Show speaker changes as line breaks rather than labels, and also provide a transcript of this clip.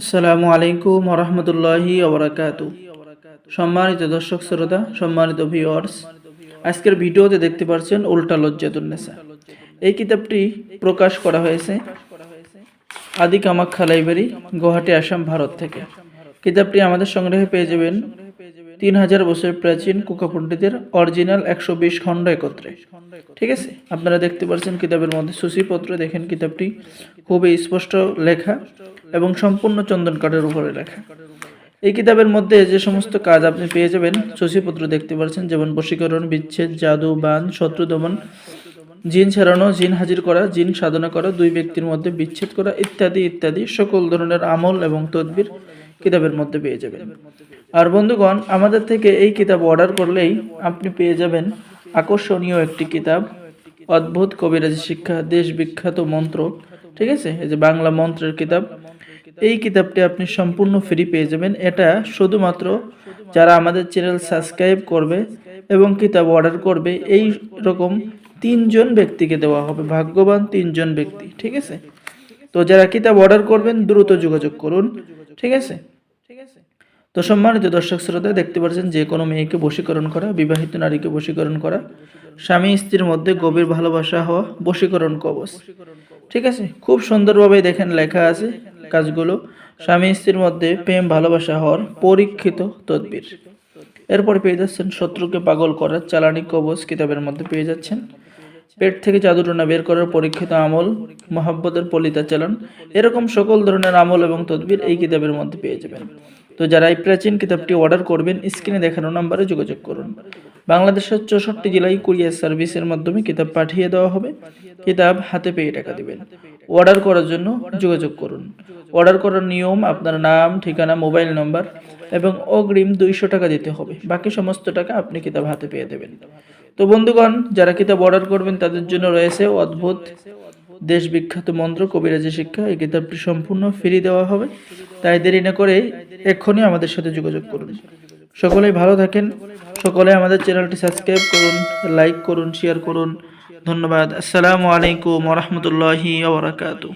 আসসালামু আলাইকুম রহমতুল্লাহি ওবরাকাতু। সম্মানিত দর্শক শ্রোতা, সম্মানিত ভিওয়ার্স আজকের ভিডিওতে দেখতে পাচ্ছেন উল্টা লজ্জাতুন্নেসা এই কিতাবটি প্রকাশ করা হয়েছে আদি কামাখ্যা লাইব্রেরি, গুয়াহাটি, আসাম, ভারত থেকে। কিতাবটি আমাদের সংগ্রহে পেয়ে যাবেন তিন হাজার বছর প্রাচীন কুকা পণ্ডিতের অরিজিনাল একশো বিশ খণ্ড একত্রে। ঠিক আছে? আপনারা দেখতে পাচ্ছেন কিতাবের মধ্যে সূচিপত্র, দেখেন কিতাবটি খুবই স্পষ্ট লেখা এবং সম্পূর্ণ চন্দন কাঠের উপরে লেখা। এই কিতাবের মধ্যে যে সমস্ত কাজ আপনি পেয়ে যাবেন, সূচিপত্র দেখতে পাচ্ছেন যেমন বশীকরণ, বিচ্ছেদ, জাদু, বান, শত্রু দমন, জিন ছাড়ানো, জিন হাজির করা, জিন সাধনা করা, দুই ব্যক্তির মধ্যে বিচ্ছেদ করা ইত্যাদি ইত্যাদি সকল ধরনের আমল এবং তদবির কিতাবের মধ্যে পেয়ে যাবেন। আর বন্ধুগণ, আমাদের থেকে এই কিতাব অর্ডার করলেই আপনি পেয়ে যাবেন আকর্ষণীয় একটি কিতাব, অদ্ভুত কবিরাজি শিক্ষা, দেশ বিখ্যাত মন্ত্র, ঠিক আছে? এই যে বাংলা মন্ত্রের কিতাব, এই কিতাবটি আপনি সম্পূর্ণ ফ্রি পেয়ে যাবেন। এটা শুধুমাত্র যারা আমাদের চ্যানেল সাবস্ক্রাইব করবে এবং কিতাব অর্ডার করবে, এই রকম তিনজন ব্যক্তিকে দেওয়া হবে, ভাগ্যবান তিনজন ব্যক্তি, ঠিক আছে? তো যারা কিতাব অর্ডার করবেন, দ্রুত যোগাযোগ করুন ঠিক আছে ঠিক আছে? তো সম্মানিত দর্শক শ্রোতা, দেখতে পাচ্ছেন যে কোনো মেয়েকে বশীকরণ করা, বিবাহিত নারীকে বশীকরণ করা, স্বামী স্ত্রীর মধ্যে গভীর ভালোবাসা হওয়া বশীকরণ কবচ। ঠিক আছে? খুব সুন্দরভাবে দেখেন লেখা আছে কাজগুলো। স্বামী স্ত্রীর মধ্যে প্রেম, ভালোবাসা হওয়ার পরীক্ষিত তদবির। এরপর পেয়ে যাচ্ছেন শত্রুকে পাগল করার চালানি কবচ কিতাবের মধ্যে পেয়ে যাচ্ছেন। পেট থেকে জাদুটনা বের করার পরীক্ষিত আমল, মহাব্বতের পলিতা চালান এরকম সকল ধরনের আমল এবং তদবির এই কিতাবের মধ্যে পেয়ে যাবেন। তো যারা এই প্রাচীন কিতাবটি অর্ডার করবেন স্ক্রিনে দেখানো নাম্বারে যোগাযোগ করুন। বাংলাদেশের চৌষট্টি জেলায় কুরিয়ার সার্ভিসের মাধ্যমে কিতাব পাঠিয়ে দেওয়া হবে। কিতাব হাতে পেয়ে টাকা দেবেন। অর্ডার করার জন্য যোগাযোগ করুন। অর্ডার করার নিয়ম, আপনার নাম, ঠিকানা মোবাইল নম্বর এবং অগ্রিম দুইশো টাকা দিতে হবে। বাকি সমস্ত টাকা আপনি কিতাব হাতে পেয়ে দেবেন। তো বন্ধুগণ, যারা কিতাব অর্ডার করবেন, তাদের জন্য রয়েছে অদ্ভুত দেশ বিখ্যাত মন্ত্র, কবিরাজি শিক্ষা। এই কিতাবটি সম্পূর্ণ ফ্রি দেওয়া হবে। তাই দেরি না করে এক্ষুনি আমাদের সাথে যোগাযোগ করুন। সকলেই ভালো থাকেন। সকলে আমাদের চ্যানেলটি সাবস্ক্রাইব করুন, লাইক করুন, শেয়ার করুন। ধন্যবাদ। আসসালামু আলাইকুম রহমতুল্লাহি ওবরাকাতু